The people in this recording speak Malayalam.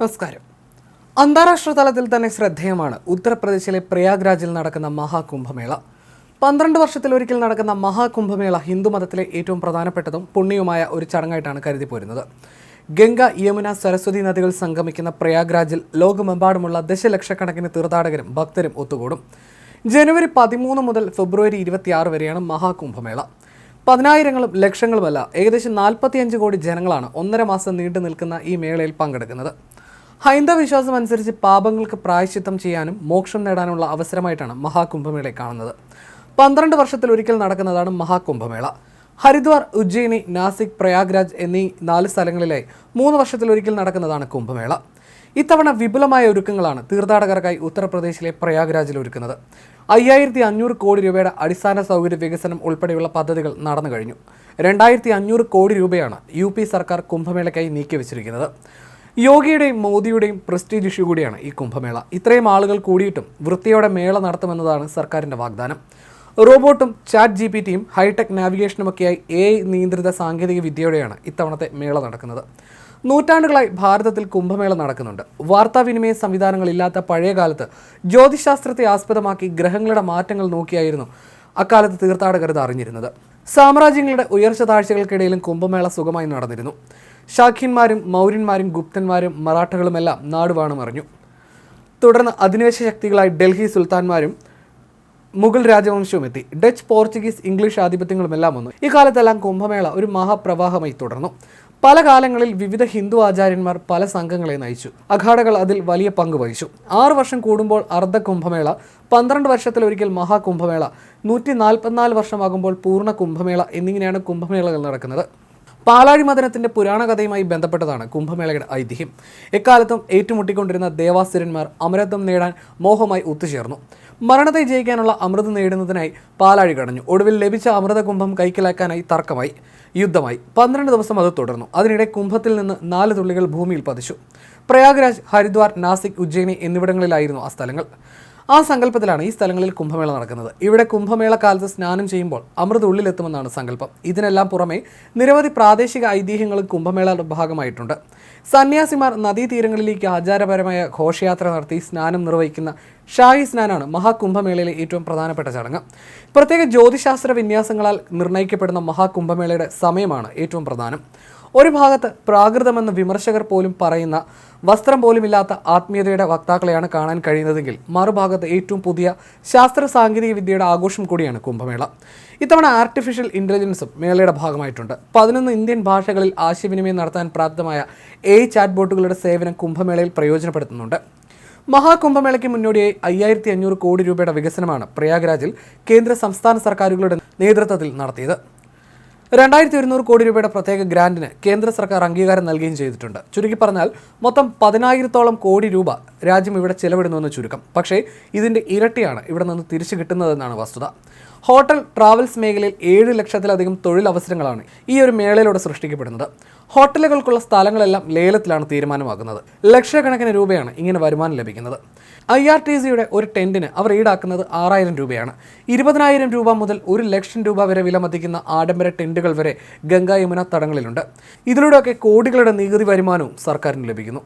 നമസ്കാരം. അന്താരാഷ്ട്ര തലത്തിൽ തന്നെ ശ്രദ്ധേയമാണ് ഉത്തർപ്രദേശിലെ പ്രയാഗ്രാജിൽ നടക്കുന്ന മഹാകുംഭമേള. പന്ത്രണ്ട് വർഷത്തിലൊരിക്കൽ നടക്കുന്ന മഹാകുംഭമേള ഹിന്ദുമതത്തിലെ ഏറ്റവും പ്രധാനപ്പെട്ടതും പുണ്യവുമായ ഒരു ചടങ്ങായിട്ടാണ് കരുതി പോരുന്നത് ഗംഗ യമുന സരസ്വതി നദികൾ സംഗമിക്കുന്ന പ്രയാഗ്രാജിൽ ലോകമെമ്പാടുമുള്ള ദശലക്ഷക്കണക്കിന് തീർത്ഥാടകരും ഭക്തരും ഒത്തുകൂടും. ജനുവരി പതിമൂന്ന് മുതൽ ഫെബ്രുവരി ഇരുപത്തിയാറ് വരെയാണ് മഹാകുംഭമേള. പതിനായിരങ്ങളും ലക്ഷങ്ങളുമല്ല ഏകദേശം നാൽപ്പത്തിയഞ്ച് കോടി ജനങ്ങളാണ് ഒന്നര മാസം നീണ്ടു നിൽക്കുന്ന ഈ മേളയിൽ പങ്കെടുക്കുന്നത്. ഹൈന്ദവ വിശ്വാസം അനുസരിച്ച് പാപങ്ങൾക്ക് പ്രായശ്ചിത്തം ചെയ്യാനും മോക്ഷം നേടാനുമുള്ള അവസരമായിട്ടാണ് മഹാകുംഭമേള കാണുന്നത്. പന്ത്രണ്ട് വർഷത്തിൽ ഒരിക്കൽ നടക്കുന്നതാണ് മഹാകുംഭമേള. ഹരിദ്വാർ ഉജ്ജയിനി നാസിക് പ്രയാഗ്രാജ് എന്നീ നാല് സ്ഥലങ്ങളിലായി മൂന്ന് വർഷത്തിൽ ഒരിക്കൽ നടക്കുന്നതാണ് കുംഭമേള. ഇത്തവണ വിപുലമായ ഒരുക്കങ്ങളാണ് തീർത്ഥാടകർക്കായി ഉത്തർപ്രദേശിലെ പ്രയാഗ്രാജിൽ ഒരുക്കുന്നത്. അയ്യായിരത്തി അഞ്ഞൂറ് കോടി രൂപയുടെ അടിസ്ഥാന സൗകര്യ വികസനം ഉൾപ്പെടെയുള്ള പദ്ധതികൾ നടന്നു കഴിഞ്ഞു രണ്ടായിരത്തി അഞ്ഞൂറ് കോടി രൂപയാണ് യു സർക്കാർ കുംഭമേളയ്ക്കായി നീക്കിവെച്ചിരിക്കുന്നത്. യോഗിയുടെയും മോദിയുടെയും പ്രസ്റ്റീജ് ഇഷ്യൂ കൂടിയാണ് ഈ കുംഭമേള. ഇത്രയും ആളുകൾ കൂടിയിട്ടും വൃത്തിയോടെ മേള നടത്തുമെന്നതാണ് സർക്കാരിന്റെ വാഗ്ദാനം. റോബോട്ടും ചാറ്റ് ജി പി ടിയും ഹൈടെക് നാവിഗേഷനുമൊക്കെയായി എ നിയന്ത്രിത സാങ്കേതിക വിദ്യയോടെയാണ് ഇത്തവണത്തെ മേള നടക്കുന്നത്. നൂറ്റാണ്ടുകളായി ഭാരതത്തിൽ കുംഭമേള നടക്കുന്നുണ്ട്. വാർത്താവിനിമയ സംവിധാനങ്ങളില്ലാത്ത പഴയ കാലത്ത് ജ്യോതിശാസ്ത്രത്തെ ആസ്പദമാക്കി ഗ്രഹങ്ങളുടെ മാറ്റങ്ങൾ നോക്കിയായിരുന്നു അക്കാലത്ത് തീർത്ഥാടകർ അറിഞ്ഞിരുന്നത്. സാമ്രാജ്യങ്ങളുടെ ഉയർച്ച താഴ്ചകൾക്കിടയിലും കുംഭമേള സുഖമായി നടന്നിരുന്നു. ശാഖ്യന്മാരും മൗര്യന്മാരും ഗുപ്തന്മാരും മറാഠകളുമെല്ലാം നാടുവാണും അറിഞ്ഞു. തുടർന്ന് അധിനിവേശ ശക്തികളായി ഡൽഹി സുൽത്താൻമാരും മുഗൾ രാജവംശവും എത്തി. ഡച്ച് പോർച്ചുഗീസ് ഇംഗ്ലീഷ് ആധിപത്യങ്ങളുമെല്ലാം വന്നു. ഈ കാലത്തെല്ലാം കുംഭമേള ഒരു മഹാപ്രവാഹമായി തുടർന്നു. പല കാലങ്ങളിൽ വിവിധ ഹിന്ദു ആചാര്യന്മാർ പല സംഘങ്ങളെ നയിച്ചു. അഖാഡകൾ അതിൽ വലിയ പങ്ക് വഹിച്ചു. ആറു വർഷം കൂടുമ്പോൾ അർദ്ധ കുംഭമേള പന്ത്രണ്ട് വർഷത്തിലൊരിക്കൽ മഹാകുംഭമേള നൂറ്റി നാൽപ്പത്തിനാല് വർഷമാകുമ്പോൾ പൂർണ കുംഭമേള എന്നിങ്ങനെയാണ് കുംഭമേളകൾ നടക്കുന്നത്. പാലാഴി മദനത്തിന്റെ പുരാണ കഥയുമായി ബന്ധപ്പെട്ടതാണ് കുംഭമേളയുടെ ഐതിഹ്യം. എക്കാലത്തും ഏറ്റുമുട്ടിക്കൊണ്ടിരുന്ന ദേവാസുരന്മാർ അമരത്വം നേടാൻ മോഹമായി ഒത്തുചേർന്നു. മരണത്തെ ജയിക്കാനുള്ള അമൃത് നേടുന്നതിനായി പാലാഴി കടഞ്ഞു. ഒടുവിൽ ലഭിച്ച അമൃത കുംഭം കൈക്കലാക്കാനായി തർക്കമായി. യുദ്ധമായി. പന്ത്രണ്ട് ദിവസം അത് തുടർന്നു. അതിനിടെ കുംഭത്തിൽ നിന്ന് നാല് തുള്ളികൾ ഭൂമിയിൽ പതിച്ചു. പ്രയാഗ്രാജ് ഹരിദ്വാർ നാസിക് ഉജ്ജയിനി എന്നിവിടങ്ങളിലായിരുന്നു ആ സ്ഥലങ്ങൾ. ആ സങ്കല്പത്തിലാണ് ഈ സ്ഥലങ്ങളിൽ കുംഭമേള നടക്കുന്നത്. ഇവിടെ കുംഭമേള കാലത്ത് സ്നാനം ചെയ്യുമ്പോൾ അമൃത് ഉള്ളിലെത്തുമെന്നാണ് സങ്കല്പം. ഇതിനെല്ലാം പുറമെ നിരവധി പ്രാദേശിക ഐതിഹ്യങ്ങളും കുംഭമേളയുടെ ഭാഗമായിട്ടുണ്ട്. സന്യാസിമാർ നദീതീരങ്ങളിലേക്ക് ആചാരപരമായ ഘോഷയാത്ര നടത്തി സ്നാനം നിർവഹിക്കുന്ന ഷാഹി സ്നാനാണ് മഹാകുംഭമേളയിലെ ഏറ്റവും പ്രധാനപ്പെട്ട ചടങ്ങ്. പ്രത്യേക ജ്യോതിശാസ്ത്ര വിന്യാസങ്ങളാൽ നിർണയിക്കപ്പെടുന്ന മഹാകുംഭമേളയുടെ സമയമാണ് ഏറ്റവും പ്രധാനം. ഒരു ഭാഗത്ത് പ്രാകൃതമെന്ന് വിമർശകർ പോലും പറയുന്ന വസ്ത്രം പോലുമില്ലാത്ത ആത്മീയതയുടെ വക്താക്കളെയാണ് കാണാൻ കഴിയുന്നതെങ്കിൽ മറുഭാഗത്ത് ഏറ്റവും പുതിയ ശാസ്ത്ര സാങ്കേതിക വിദ്യയുടെ ആഘോഷം കൂടിയാണ് കുംഭമേള. ഇത്തവണ ആർട്ടിഫിഷ്യൽ ഇന്റലിജൻസും മേളയുടെ ഭാഗമായിട്ടുണ്ട്. പതിനൊന്ന് ഇന്ത്യൻ ഭാഷകളിൽ ആശയവിനിമയം നടത്താൻ പ്രാപ്തമായ എ ചാറ്റ് ബോട്ടുകളുടെ സേവനം കുംഭമേളയിൽ പ്രയോജനപ്പെടുത്തുന്നുണ്ട്. മഹാകുംഭമേളയ്ക്ക് മുന്നോടിയായി അയ്യായിരത്തി അഞ്ഞൂറ് കോടി രൂപയുടെ വികസനമാണ് പ്രയാഗ്രാജിൽ കേന്ദ്ര സംസ്ഥാന സർക്കാരുകളുടെ നേതൃത്വത്തിൽ നടത്തിയത്. രണ്ടായിരത്തി ഒരുന്നൂറ് കോടി രൂപയുടെ പ്രത്യേക ഗ്രാന്റിന് കേന്ദ്ര സർക്കാർ അംഗീകാരം നൽകുകയും ചെയ്തിട്ടുണ്ട്. ചുരുക്കി പറഞ്ഞാൽ മൊത്തം പതിനായിരത്തോളം കോടി രൂപ രാജ്യം ഇവിടെ ചെലവിടുന്നുവെന്ന് ചുരുക്കം. പക്ഷേ ഇതിന്റെ ഇരട്ടിയാണ് ഇവിടെ നിന്ന് തിരിച്ചു കിട്ടുന്നതെന്നാണ് വസ്തുത. ഹോട്ടൽ ട്രാവൽസ് മേഖലയിൽ ഏഴ് ലക്ഷത്തിലധികം തൊഴിലവസരങ്ങളാണ് ഈ ഒരു മേളയിലൂടെ സൃഷ്ടിക്കപ്പെടുന്നത്. ഹോട്ടലുകൾക്കുള്ള സ്ഥലങ്ങളെല്ലാം ലേലത്തിലാണ് തീരുമാനമാകുന്നത്. ലക്ഷക്കണക്കിന് രൂപയാണ് ഇങ്ങനെ വരുമാനം ലഭിക്കുന്നത്. ഐ ആർ ടി സിയുടെ ഒരു ടെന്റിന് അവർ ഈടാക്കുന്നത് ആറായിരം രൂപയാണ്. ഇരുപതിനായിരം രൂപ മുതൽ ഒരു ലക്ഷം രൂപ വരെ വിലമതിക്കുന്ന ആഡംബര ടെന്റുകൾ വരെ ഗംഗാ യമുന തടങ്ങളിലുണ്ട്. ഇതിലൂടെയൊക്കെ കോടികളുടെ നികുതി വരുമാനവും സർക്കാരിന് ലഭിക്കുന്നു.